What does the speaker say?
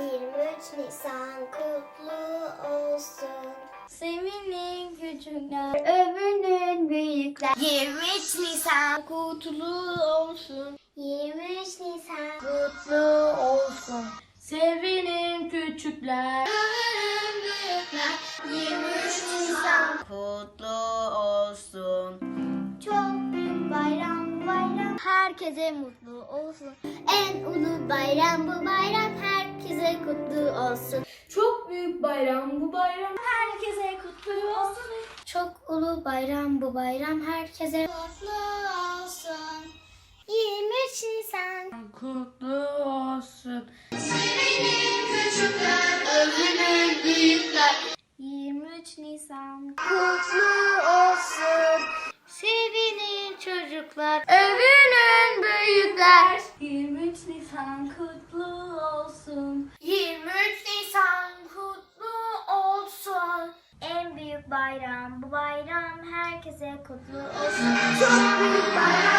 23 Nisan kutlu olsun. Sevinin küçükler. Övünün büyükler. 23 Nisan kutlu olsun. 23 Nisan Kutlu olsun. Sevinin küçükler. 23 Nisan Kutlu olsun. çok büyük bayram bayram. Herkese mutlu olsun. En ulu bayram bu bayram herkese kutlu olsun. Çok büyük bayram bu bayram. Herkese kutlu olsun. Çok ulu bayram bu bayram herkese kutlu olsun. 23 Nisan Kutlu olsun. Övünün büyükler 23 Nisan. kutlu olsun. Sevinin çocuklar. Övünün büyükler. 23 Nisan kutlu olsun. 23 Nisan kutlu olsun. En büyük bayram bu bayram herkese kutlu olsun. Çok büyük bayram